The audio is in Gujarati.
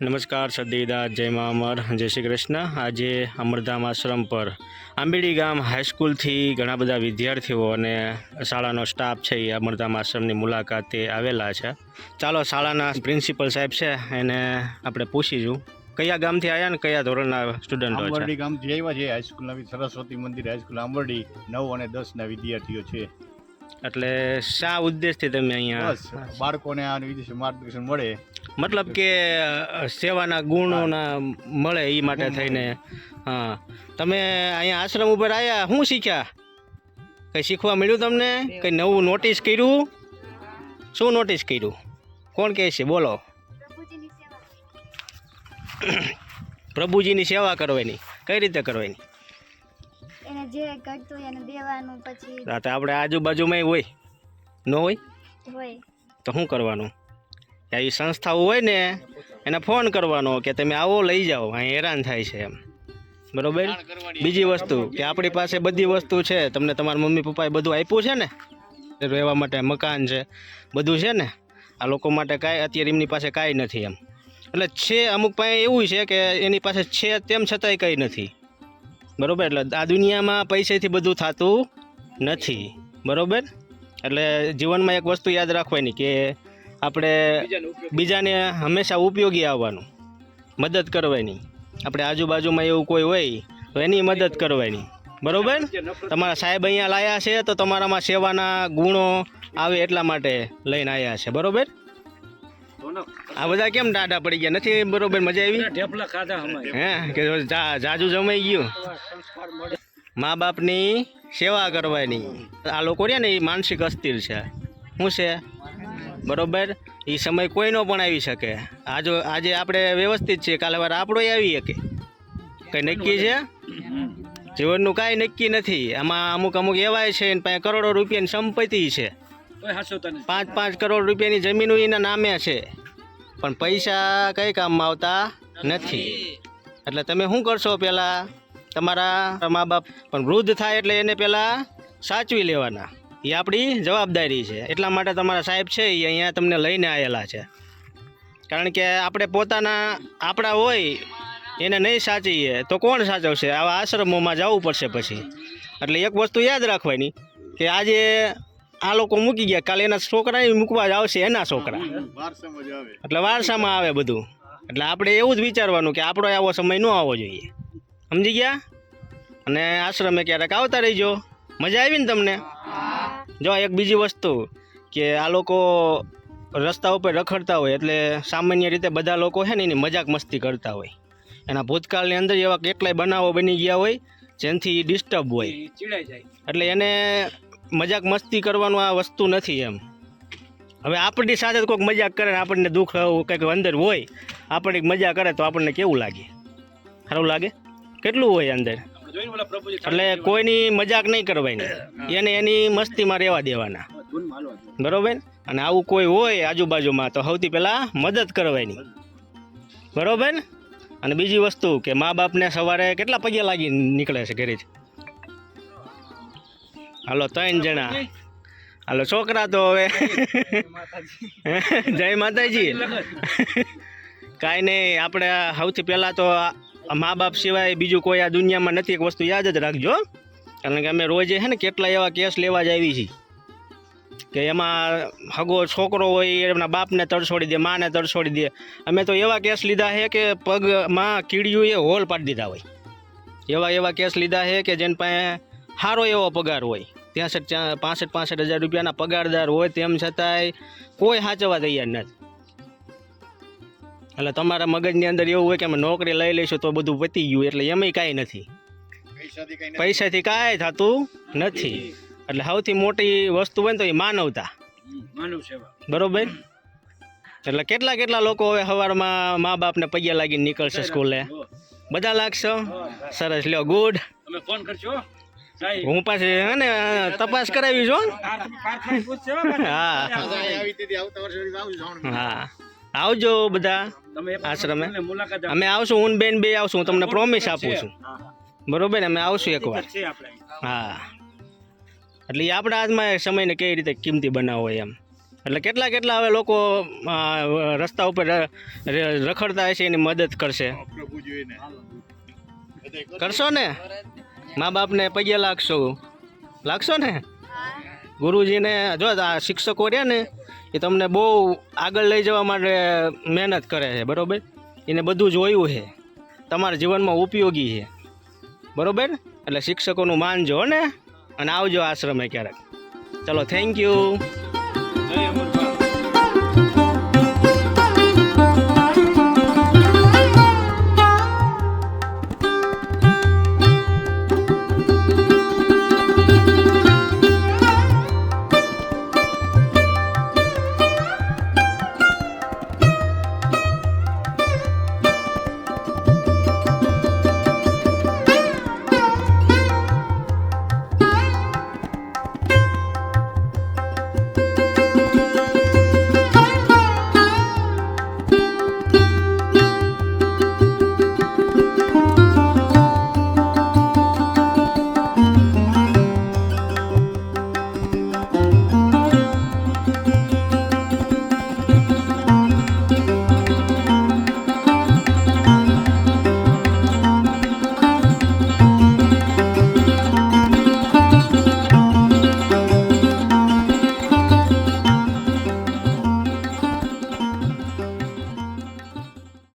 નમસ્કાર સદીદા જય મા અમર જય શ્રી કૃષ્ણ. આજે અમરધામ આશ્રમ પર આંબેડી ગામ હાઈસ્કૂલથી ઘણા બધા વિદ્યાર્થીઓ અને શાળાનો સ્ટાફ છે એ અમરધામ આશ્રમની મુલાકાતે આવેલા છે. ચાલો શાળાના પ્રિન્સિપલ સાહેબ છે એને આપણે પૂછીશું કયા ગામથી આવ્યા ને કયા ધોરણના સ્ટુડન્ટો છે? આંબરડી ગામથી આવ્યા છે હાઈસ્કૂલના સરસ્વતી મંદિર હાઈસ્કૂલ આંબરડી નવ અને દસના વિદ્યાર્થીઓ છે. એટલે શા ઉદ્દેશથી તમે અહીંયા બાળકોને આ વિદેશી માર્ગદર્શન મળે. મતલબ કે સેવાના ગુણોના મળે એ માટે થઈને. હા. તમે અહીંયા આશ્રમ ઉપર આવ્યા શું શીખ્યા? કંઈ શીખવા મળ્યું તમને? કંઈ નવું નોટિસ કર્યું? શું નોટિસ કર્યું? કોણ કહે છે? બોલો. પ્રભુજીની સેવા કરવાની. કઈ રીતે કરવાની? એને જે ઘટતું એને દેવાનું પછી આપણે આજુબાજુમાં હોય. ન હોય? હોય. તો શું કરવાનું? આવી સંસ્થાઓ હોય ને, એને ફોન કરવાનો કે તમે આવો, લઈ જાઓ. અહીં હેરાન થાય છે એમ. બરોબર? બીજી વસ્તુ કે આપણી પાસે બધી વસ્તુ છે. તમને તમારા મમ્મી પપ્પાએ બધું આપ્યું છે ને? રહેવા માટે મકાન છે, બધું છે ને? આ લોકો માટે કાંઈ, અત્યારે એમની પાસે કાંઈ નથી એમ. એટલે છે અમુક પાસે એવું છે કે એની પાસે છે તેમ છતાંય કંઈ નથી. બરોબર? એટલે આ દુનિયામાં પૈસેથી બધું થતું નથી. બરોબર? એટલે જીવનમાં એક વસ્તુ યાદ રાખવાની કે આપણે બીજાને હંમેશા ઉપયોગી આવવાનું. મદદ કરવાની. આપણે આજુબાજુમાં એવું કોઈ હોય, તો એની મદદ કરવાની. બરોબર? તમારા સાહેબ અહીંયા લાયા છે, તો તમારામાં સેવાના ગુણો આવે એટલા માટે લઈને આવ્યા છે. બરોબર? આ બધા કેમ ડાડા પડી ગયા? નથી બરોબર મજા આવી? હે? કે જાજુ જમાઈ ગયું. મા બાપની સેવા કરવાની. આ લોકો રહ્યા ને, એ માનસિક અસ્થિર છે. શું છે? બરોબર? એ સમય કોઈનો પણ આવી શકે. આજો આજે આપણે વ્યવસ્થિત છીએ કાલે વાર આપણો આવી શકે. કંઈ નક્કી છે? જીવનનું કાંઈ નક્કી નથી. આમાં અમુક અમુક એવાય છે એને પાસે કરોડો રૂપિયાની સંપત્તિ છે. પાંચ પાંચ કરોડ રૂપિયાની જમીન એના નામે છે. પણ પૈસા કંઈ કામમાં આવતા નથી. એટલે તમે શું કરશો પહેલાં તમારા મા બાપ પણ વૃદ્ધ થાય એટલે એને પહેલાં સાચવી લેવાના. એ આપણી જવાબદારી છે. એટલા માટે તમારા સાહેબ છે, એ અહીંયા તમને લઈને આવેલા છે. કારણ કે આપણે પોતાના, આપણા હોય, એને નહીં સાચવીએ, તો કોણ સાચવશે? આવા આશ્રમોમાં જવું પડશે પછી. એટલે એક વસ્તુ યાદ રાખવાની, કે આજે આ લોકો મૂકી ગયા, કાલે એના છોકરાને મૂકવા જ આવશે એના છોકરા. એટલે વારસામાં આવે બધું. એટલે આપણે એવું જ વિચારવાનું કે આપણો આવો સમય ન આવવો જોઈએ. સમજી ગયા? અને આશ્રમે ક્યારેક આવતા રહીજો. મજા આવી ને તમને? જો એક બીજી વસ્તુ કે આ લોકો રસ્તા ઉપર રખડતા હોય એટલે સામાન્ય રીતે બધા લોકો છે ને એની મજાક મસ્તી કરતા હોય. એના ભૂતકાળની અંદર એવા કેટલાય બનાવો બની ગયા હોય જેનાથી ડિસ્ટર્બ હોય. એટલે એને મજાક મસ્તી કરવાનું આ વસ્તુ નથી એમ. હવે આપણી સાથે કોઈક મજાક કરે ને આપણને દુઃખ કંઈક અંદર હોય આપણને મજા કરે તો આપણને કેવું લાગે? સારું લાગે? કેટલું હોય અંદર? એટલે કોઈની મજાક નહીં કરવાની. એને એની મસ્તીમાં રહેવા દેવાના. બરોબર? અને આવું કોઈ હોય આજુબાજુમાં, તો સૌથી પહેલાં મદદ કરવાની. બરોબર? અને બીજી વસ્તુ કે મા બાપને સવારે કેટલા પગે લાગી નીકળે છે ઘરેથી હાલો, ત્રણ જણા. હાલો, છોકરા તો હવે. જય માતાજી. કાંઈ નહીં, આપણે સૌથી પહેલાં તો મા બાપ સિવાય બીજું કોઈ આ દુનિયામાં નથી, એક વસ્તુ યાદ જ રાખજો. કારણ કે અમે રોજે છે ને કેટલા એવા કેસ લેવા જ આવી છીએ. કે એમાં હગો છોકરો હોય, એમના બાપને તરછોડી દે, માને તરછોડી દે. અમે તો એવા કેસ લીધા છે કે પગમાં કીડિયું એ હોલ પાડી દીધા હોય. એવા એવા કેસ લીધા છે કે જેને પાસે સારો એવો પગાર હોય. ત્યાંસઠ પાસઠ પાસઠ હજાર રૂપિયાના પગારદાર હોય, તેમ છતાંય કોઈ સાચવવા તૈયાર નથી. એટલે તમારા મગજની અંદર એવું હોય કે અમે નોકરી લઈ લઈશું તો બધું પતી ગયું એટલે એમાંય કાંઈ નથી. પૈસાથી કઈ થતું નથી. એટલે સૌથી મોટી વસ્તુ હોય ને તો એ માનવતા. બરોબર? એટલે કેટલા કેટલા લોકો હવે સવારમાં મા બાપને પૈયા લાગીને નીકળશે સ્કૂલે? બધા લાગશો? સરસ લ્યો ગુડ. હું પાછી હે ને તપાસ કરાવી છું હા હા. આવજો બધા આશ્રમે. અમે આવશું હું બેન બે આવશું હું તમને પ્રોમિસ આપું છું. બરોબર ને અમે આવશું એકવાર. હા. એટલે એ આપણા હાથમાં સમયને કઈ રીતે કિંમતી બનાવવો એમ. એટલે કેટલા કેટલા હવે લોકો રસ્તા ઉપર રખડતા હશે એની મદદ કરશે. પ્રભુ કરશો ને? મા બાપને પગે લાગશો. લાગશો ને? ગુરુજીને જો આ શિક્ષકો રહ્યા ને એ તમને બહુ આગળ લઈ જવા માટે મહેનત કરે છે, બરોબર? એને બધું જોયું છે. તમારા જીવનમાં ઉપયોગી છે. બરોબર? એટલે શિક્ષકોનું માનજો ને? અને આવજો આશ્રમે ક્યારેક. ચલો થેન્ક યુ